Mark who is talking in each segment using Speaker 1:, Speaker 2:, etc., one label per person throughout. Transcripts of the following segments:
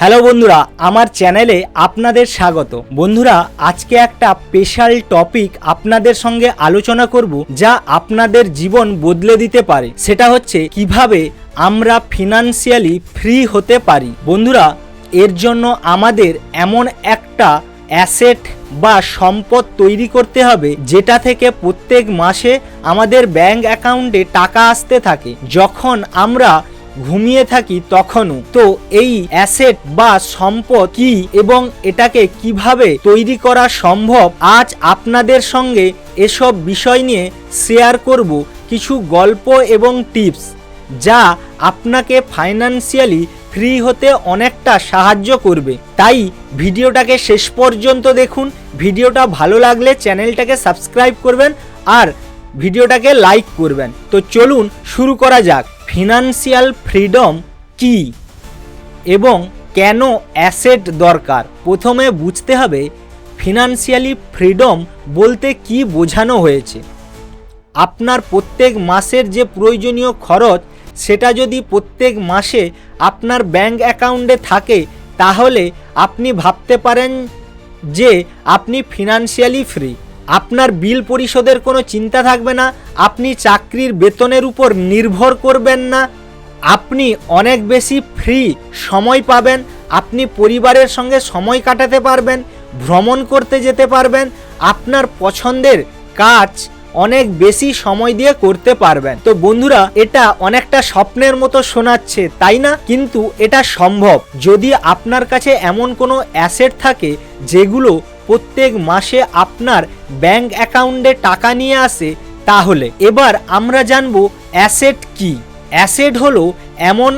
Speaker 1: Hello বন্ধুরা, আমার চ্যানেলে আপনাদের স্বাগত। বন্ধুরা, আজকে একটা স্পেশাল টপিক আপনাদের সঙ্গে আলোচনা করব যা আপনাদের জীবন বদলে দিতে পারে। সেটা হচ্ছে কীভাবে আমরা ফিনান্সিয়ালি ফ্রি হতে পারি। বন্ধুরা, এর জন্য আমাদের এমন একটা অ্যাসেট বা সম্পদ তৈরি করতে হবে যেটা থেকে প্রত্যেক মাসে আমাদের ব্যাংক অ্যাকাউন্টে টাকা আসতে থাকে। যখন আমরা ঘুমিয়ে থাকি তখনও। তো এই অ্যাসেট বা সম্পদ কি এবং এটাকে কীভাবে তৈরি করা সম্ভব? আজ আপনাদের সঙ্গে এসব বিষয় নিয়ে শেয়ার করব কিছু গল্প এবং টিপস যা আপনাকে ফাইনান্সিয়ালি ফ্রি হতে অনেকটা সাহায্য করবে। তাই ভিডিওটাকে শেষ পর্যন্ত দেখুন। ভিডিওটা ভালো লাগলে চ্যানেলটাকে সাবস্ক্রাইব করবেন আর ভিডিওটাকে লাইক করবেন। তো চলুন শুরু করা যাক। ফিনান্সিয়াল ফ্রিডম কি এবং কেন অ্যাসেট দরকার? প্রথমে বুঝতে হবে ফিনান্সিয়ালি ফ্রিডম বলতে কি বোঝানো হয়েছে। আপনার প্রত্যেক মাসের যে প্রয়োজনীয় খরচ, সেটা যদি প্রত্যেক মাসে আপনার ব্যাংক অ্যাকাউন্টে থাকে, তাহলে আপনি ভাবতে পারেন যে আপনি ফিনান্সিয়ালি ফ্রি। আপনার বিল পরিশোধের কোনো চিন্তা থাকবে না, আপনি চাকরির বেতনের উপর নির্ভর করবেন না, আপনি অনেক বেশি ফ্রি সময় পাবেন, আপনি পরিবারের সঙ্গে সময় কাটাতে পারবেন, ভ্রমণ করতে যেতে পারবেন, আপনার পছন্দের কাজ অনেক বেশি সময় দিয়ে করতে পারবেন। তো বন্ধুরা, এটা অনেকটা স্বপ্নের মতো শোনাচ্ছে, তাই না? কিন্তু এটা সম্ভব। যদি আপনার কাছে এমন কোনো অ্যাসেট থাকে, যেগুলো প্রত্যেক মাসে আপনার ব্যাংক অ্যাকাউন্টে টাকা নিয়ে আসে, তাহলে এবার আমরা জানব অ্যাসেট কি। অ্যাসেট হলো এমন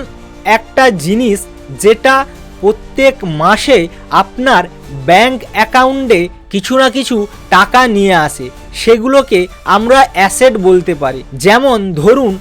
Speaker 1: একটা জিনিস যেটা প্রত্যেক মাসে আপনার ব্যাংক অ্যাকাউন্টে কিছু না কিছু টাকা নিয়ে আসে। সেগুলোকে আমরা অ্যাসেট বলতে পারি। যেমন ধরুন,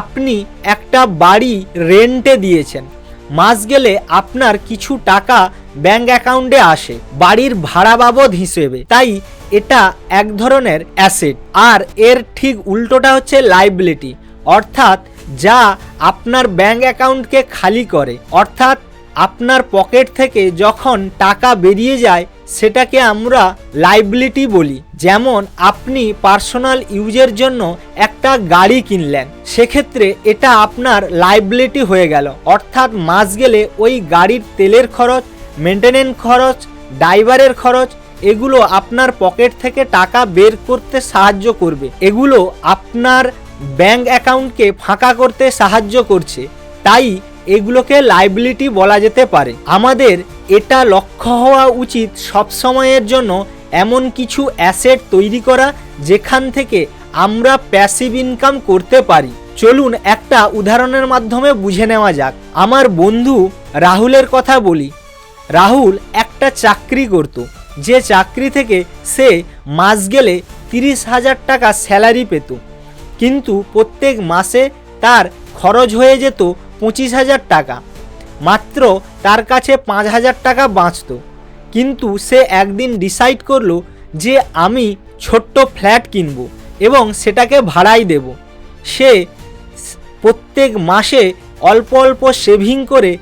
Speaker 1: আপনি একটা বাড়ি রেন্টে দিয়েছেন। মাস গেলে আপনার কিছু টাকা ব্যাংক অ্যাকাউন্টে আসে, বাড়ির ভাড়া বাবদ হিসেবে। তাই এটা এক ধরনের অ্যাসেট। আর এর ঠিক উল্টোটা হচ্ছে লাইবিলিটি। অর্থাৎ যা আপনার ব্যাংক অ্যাকাউন্টকে খালি করে। অর্থাৎ আপনার পকেট থেকে যখন টাকা বেরিয়ে যায়, সেটাকে আমরা লাইবিলিটি বলি। যেমন আপনি পার্সোনাল ইউজের জন্য একটা গাড়ি কিনলেন, সেক্ষেত্রে এটা আপনার লাইবিলিটি হয়ে গেল। অর্থাৎ মাস গেলে ওই গাড়ির তেলের খরচ মেনটেনেন্স খরচ, ড্রাইভারের খরচ, এগুলো আপনার পকেট থেকে টাকা বের করতে সাহায্য করবে। এগুলো আপনার ব্যাংক অ্যাকাউন্টকে ফাঁকা করতে সাহায্য করছে। তাই এগুলোকে লাইবিলিটি বলা যেতে পারে। আমাদের এটা লক্ষ্য হওয়া উচিত সব সময়ের জন্য এমন কিছু অ্যাসেট তৈরি করা যেখান থেকে আমরা প্যাসিভ ইনকাম করতে পারি। চলুন একটা উদাহরণের মাধ্যমে বুঝে নেওয়া যাক। আমার বন্ধু রাহুলের কথা বলি। রাহুল একটা চাকরি করত। যে চাকরি থেকে সে মাস গেলে তিরিশ হাজার টাকা স্যালারি পেত। কিন্তু প্রত্যেক মাসে তার খরচ হয়ে যেত পঁচিশ হাজার টাকা। মাত্র তার কাছে পাঁচ হাজার টাকা বাঁচত। কিন্তু সে একদিন ডিসাইড করল যে আমি ছোট্ট ফ্ল্যাট কিনবো এবং সেটাকে ভাড়াই দেব। সে প্রত্যেক মাসে অল্প অল্প সেভিং করে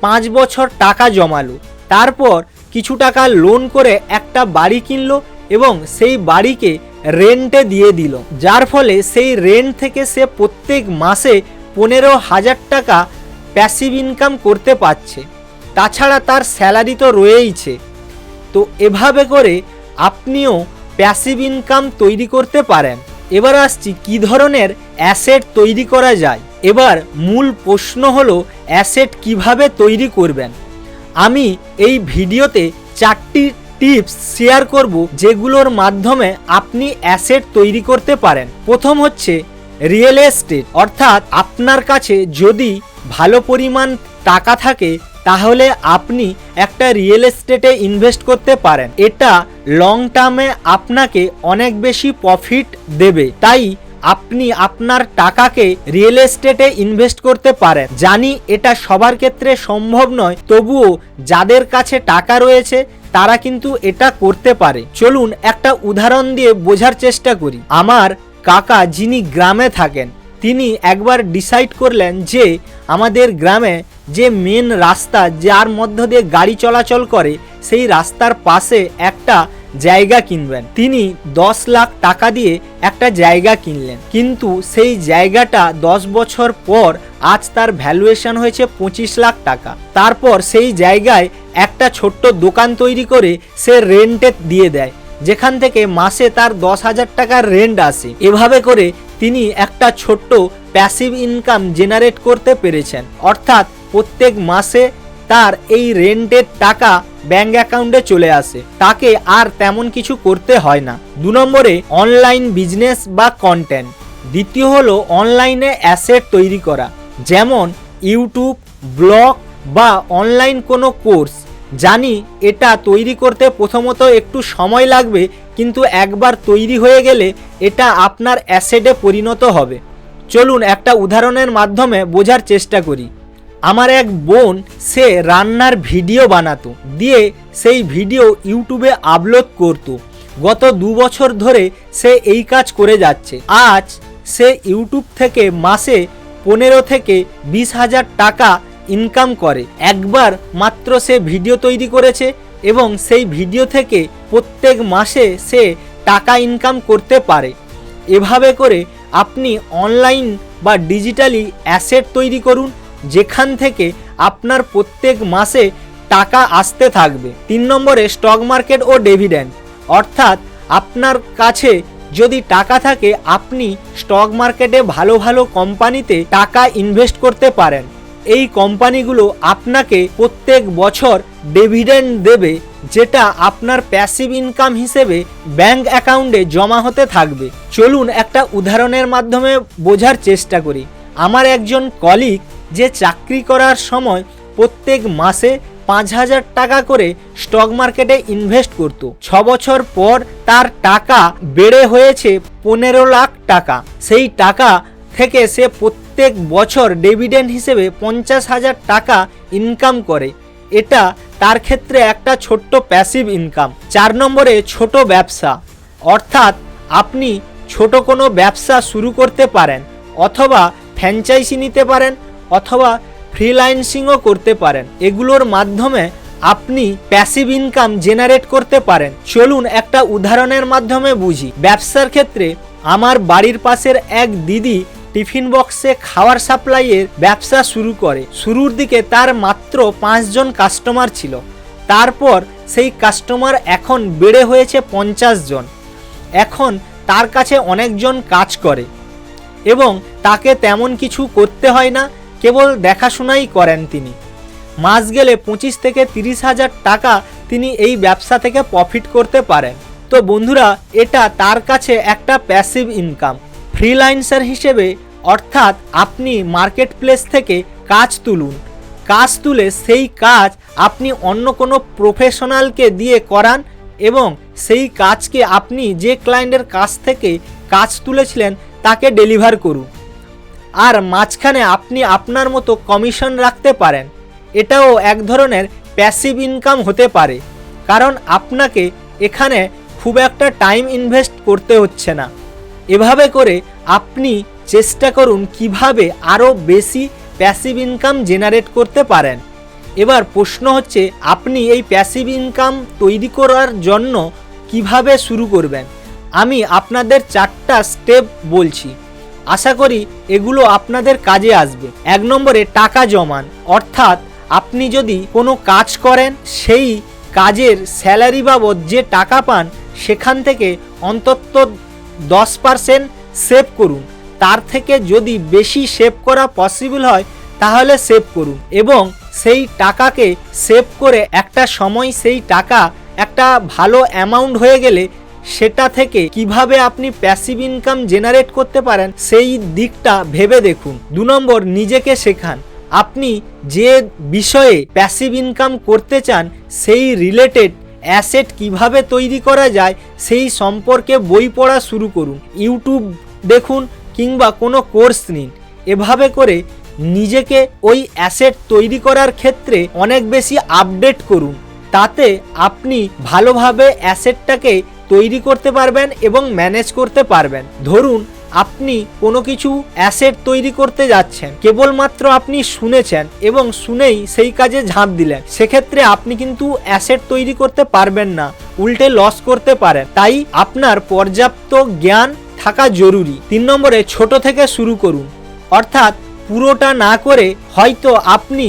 Speaker 1: পাঁচ বছর টাকা জমালো। তারপর কিছু টাকা লোন করে একটা বাড়ি কিনলো এবং সেই বাড়িকে রেন্টে দিয়ে দিল। যার ফলে সেই রেন্ট থেকে সে প্রত্যেক মাসে পনেরো হাজার টাকা প্যাসিভ ইনকাম করতে পারছে। তাছাড়া তার স্যালারি তো রয়েইছে। তো এভাবে করে আপনিও প্যাসিভ ইনকাম তৈরি করতে পারেন। এবার আসছি, কি ধরনের অ্যাসেট তৈরি করা যায়? এবার মূল প্রশ্ন হলো অ্যাসেট কীভাবে তৈরি করবেন? আমি এই ভিডিওতে চারটি টিপস শেয়ার করব যেগুলোর মাধ্যমে আপনি অ্যাসেট তৈরি করতে পারেন। প্রথম হচ্ছে রিয়েল এস্টেট। অর্থাৎ আপনার কাছে যদি ভালো পরিমাণ টাকা থাকে, তাহলে আপনি একটা রিয়েল এস্টেটে ইনভেস্ট করতে পারেন। এটা লং টার্মে আপনাকে অনেক বেশি প্রফিট দেবে। তাই আপনি আপনার টাকাকে রিয়েল এস্টেটে ইনভেস্ট করতে পারেন। জানি এটা সবার ক্ষেত্রে সম্ভব নয়, তবুও যাদের কাছে টাকা রয়েছে, তারা কিন্তু এটা করতে পারে। চলুন একটা উদাহরণ দিয়ে বোঝার চেষ্টা করি। আমার কাকা যিনি গ্রামে থাকেন, তিনি একবার ডিসাইড করলেন যে আমাদের গ্রামে যে মেন রাস্তা, যার মধ্য দিয়ে গাড়ি চলাচল করে, সেই রাস্তার পাশে একটা জায়গা কিনবেন। তিনি দশ লাখ টাকা দিয়ে একটা জায়গা কিনলেন। কিন্তু সেই জায়গাটা দশ বছর পর আজ তার ভ্যালুয়েশন হয়েছে পঁচিশ লাখ টাকা। তারপর সেই জায়গায় একটা ছোট্ট দোকান তৈরি করে সে রেন্টে দিয়ে দেয়। যেখান থেকে মাসে তার দশ হাজার টাকার রেন্ট আসে। এভাবে করে তিনি একটা ছোট্ট প্যাসিভ ইনকাম জেনারেট করতে পেরেছেন। অর্থাৎ প্রত্যেক মাসে তার এই রেন্টের টাকা ব্যাংক অ্যাকাউন্টে চলে আসে। তাকে আর তেমন কিছু করতে হয় না। দু নম্বরে, অনলাইন বিজনেস বা কন্টেন্ট। দ্বিতীয় হলো, অনলাইনে অ্যাসেট তৈরি করা। যেমন, ইউটিউব, ব্লগ বা অনলাইন কোনো কোর্স। জানি এটা তৈরি করতে প্রথমত একটু সময় লাগবে, কিন্তু একবার তৈরি হয়ে গেলে এটা আপনার অ্যাসেটে পরিণত হবে। চলুন একটা উদাহরণের মাধ্যমে বোঝার চেষ্টা করি। আমার এক বোন, সে রান্নার ভিডিও বানাতো, দিয়ে সেই ভিডিও ইউটিউবে আপলোড করতো। গত দু বছর ধরে সে এই কাজ করে যাচ্ছে। আজ সে ইউটিউব থেকে মাসে পনেরো থেকে বিশ হাজার টাকা ইনকাম করে। একবার মাত্র সে ভিডিও তৈরি করেছে এবং সেই ভিডিও থেকে প্রত্যেক মাসে সে টাকা ইনকাম করতে পারে। এভাবে করে আপনি অনলাইন বা ডিজিটালি অ্যাসেট তৈরি করুন যেখান থেকে আপনার প্রত্যেক মাসে টাকা আসতে থাকবে। তিন নম্বরে স্টক মার্কেট ও ডেভিডেন্ড অর্থাৎ আপনার কাছে যদি টাকা থাকে, আপনি স্টক মার্কেটে ভালো ভালো কোম্পানিতে টাকা ইনভেস্ট করতে পারেন। এই কোম্পানিগুলো আপনাকে প্রত্যেক বছর ডেভিডেন্ড দেবে, যেটা আপনার প্যাসিভ ইনকাম হিসেবে ব্যাংক অ্যাকাউন্টে জমা হতে থাকবে। চলুন একটা উদাহরণের মাধ্যমে বোঝার চেষ্টা করি। আমার একজন কলিগ যে চাকরি করার সময় প্রত্যেক মাসে পাঁচ হাজার টাকা করে স্টক মার্কেটে ইনভেস্ট করত। ছ বছর পর তার টাকা বেড়ে হয়েছে পনেরো লাখ টাকা। সেই টাকা থেকে সে প্রত্যেক বছর ডিভিডেন্ড হিসেবে পঞ্চাশ হাজার টাকা ইনকাম করে। এটা তার ক্ষেত্রে একটা ছোট্ট প্যাসিভ ইনকাম চার নম্বরে ছোট ব্যবসা। অর্থাৎ আপনি ছোট কোনো ব্যবসা শুরু করতে পারেন অথবা ফ্র্যাঞ্চাইজি নিতে পারেন অথবা ফ্রিল্যান্সিংও করতে পারেন। এগুলোর মাধ্যমে আপনি প্যাসিভ ইনকাম জেনারেট করতে পারেন। চলুন একটা উদাহরণের মাধ্যমে বুঝি। ব্যবসার ক্ষেত্রে আমার বাড়ির পাশের এক দিদি টিফিন বক্সে খাওয়ার সাপ্লাইয়ের ব্যবসা শুরু করে। শুরুর দিকে তার মাত্র পাঁচজন কাস্টমার ছিল। তারপর সেই কাস্টমার এখন বেড়ে হয়েছে পঞ্চাশ জন। এখন তার কাছে অনেকজন কাজ করে। এবং তাকে তেমন কিছু করতে হয় না। কেবল দেখাশোনাই করেন তিনি। মাস গেলে পঁচিশ থেকে তিরিশ হাজার টাকা তিনি এই ব্যবসা থেকে প্রফিট করতে পারেন। তো বন্ধুরা, এটা তার কাছে একটা প্যাসিভ ইনকাম ফ্রিলাইন্সার হিসেবে, অর্থাৎ আপনি মার্কেট প্লেস থেকে কাজ তুলুন। কাজ তুলে সেই কাজ আপনি অন্য কোনো প্রফেশনালকে দিয়ে করান এবং সেই কাজকে আপনি যে ক্লায়েন্টের কাছ থেকে কাজ তুলেছিলেন তাকে ডেলিভার করুন। আর মাঝখানে আপনি আপনার মতো কমিশন রাখতে পারেন। এটাও এক ধরনের প্যাসিভ ইনকাম হতে পারে, কারণ আপনাকে এখানে খুব একটা টাইম ইনভেস্ট করতে হচ্ছে না। এভাবে করে আপনি চেষ্টা করুন কীভাবে আরও বেশি প্যাসিভ ইনকাম জেনারেট করতে পারেন। এবার প্রশ্ন হচ্ছে, আপনি এই প্যাসিভ ইনকাম তৈরি করার জন্য কীভাবে শুরু করবেন? আমি আপনাদের চারটা স্টেপ বলছি। আশা করি এগুলো আপনাদের কাজে আসবে। এক নম্বরে টাকা জমান, অর্থাৎ আপনি যদি কোনো কাজ করেন, সেই কাজের স্যালারি বাবদ যে টাকা পান, সেখান থেকে অন্তত দশ পারসেন্ট সেভ করুন। তার থেকে যদি বেশি সেভ করা পসিবল হয়, তাহলে সেভ করুন এবং সেই টাকাকে সেভ করে একটা সময় সেই টাকা একটা ভালো অ্যামাউন্ট হয়ে গেলে সেটা থেকে কীভাবে আপনি প্যাসিভ ইনকাম জেনারেট করতে পারেন, সেই দিকটা ভেবে দেখুন। দু নম্বর, নিজেকে শেখান। আপনি যে বিষয়ে প্যাসিভ ইনকাম করতে চান, সেই রিলেটেড অ্যাসেট কীভাবে তৈরি করা যায়, সেই সম্পর্কে বই পড়া শুরু করুন। ইউটিউব দেখুন কিংবা কোনো কোর্স নিন। এভাবে করে নিজেকে ওই অ্যাসেট তৈরি করার ক্ষেত্রে অনেক বেশি আপডেট করুন। তাতে আপনি ভালোভাবে অ্যাসেটটাকে তৈরি করতে পারবেন এবং ম্যানেজ করতে পারবেন। ধরুন, আপনি কোনো কিছু অ্যাসেট তৈরি করতে যাচ্ছেন। কেবলমাত্র আপনি শুনেছেন এবং শুনেই সেই কাজে ঝাঁপ দিলেন। সেক্ষেত্রে আপনি কিন্তু অ্যাসেট তৈরি করতে পারবেন না, উল্টে লস করতে পারেন। তাই আপনার পর্যাপ্ত জ্ঞান থাকা জরুরি। তিন নম্বরে, ছোট থেকে শুরু করুন। অর্থাৎ পুরোটা না করে হয়তো আপনি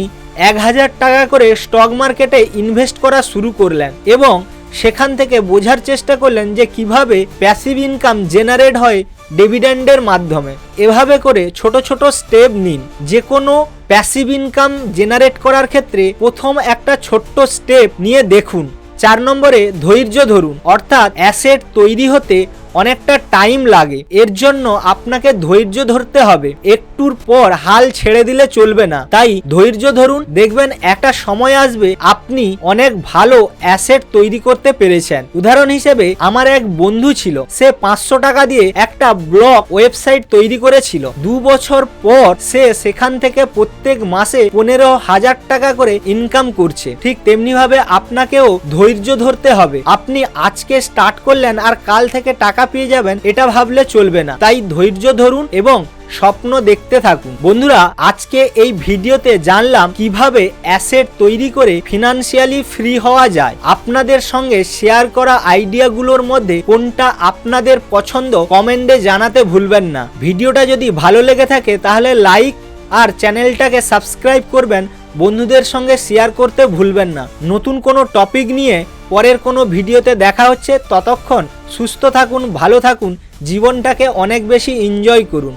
Speaker 1: এক হাজার টাকা করে স্টক মার্কেটে ইনভেস্ট করা শুরু করলেন এবং সেখান থেকে বোঝার চেষ্টা করলেন যে কীভাবে প্যাসিভ ইনকাম জেনারেট হয় ডিভিডেন্ডের মাধ্যমে। এভাবে করে ছোট ছোট স্টেপ নিন। যে কোনো প্যাসিভ ইনকাম জেনারেট করার ক্ষেত্রে প্রথম একটা ছোট্ট স্টেপ নিয়ে দেখুন। চার নম্বরে ধৈর্য ধরুন। অর্থাৎ অ্যাসেট তৈরি হতে অনেকটা টাইম লাগে। এর জন্য আপনাকে ধৈর্য ধরতে হবে। একটুর পর হাল ছেড়ে দিলে চলবে না। তাই ধৈর্য ধরুন। দেখবেন একটা সময় আসবে, আপনি অনেক ভালো অ্যাসেট তৈরি করতে পেরেছেন। উদাহরণ হিসেবে, আমার এক বন্ধু ছিল। সে পাঁচশো টাকা দিয়ে একটা ব্লগ ওয়েবসাইট তৈরি করেছিল। দু বছর পর সে সেখান থেকে প্রত্যেক মাসে পনেরো হাজার টাকা করে ইনকাম করছে। ঠিক তেমনি ভাবে আপনাকেও ধৈর্য ধরতে হবে। আপনি আজকে স্টার্ট করলেন আর কাল থেকে টাকা পেয়ে যাবেন, এটা ভাবলে চলবে না। তাই ধৈর্য ধরুন এবং স্বপ্ন দেখতে থাকুন। বন্ধুরা, আজকে এই ভিডিওতে জানলাম কীভাবে অ্যাসেট তৈরি করে ফিনান্সিয়ালি ফ্রি হওয়া যায়। আপনাদের সঙ্গে শেয়ার করা আইডিয়াগুলোর মধ্যে কোনটা আপনাদের পছন্দ কমেন্টে জানাতে ভুলবেন না। ভিডিওটা যদি ভালো লেগে থাকে, তাহলে লাইক আর চ্যানেলটাকে সাবস্ক্রাইব করবেন। বন্ধুদের সঙ্গে শেয়ার করতে ভুলবেন না। নতুন কোনো টপিক নিয়ে পরের কোনো ভিডিওতে দেখা হচ্ছে, ততক্ষণ সুস্থ থাকুন, ভালো থাকুন, জীবনটাকে অনেক বেশি এনজয় করুন।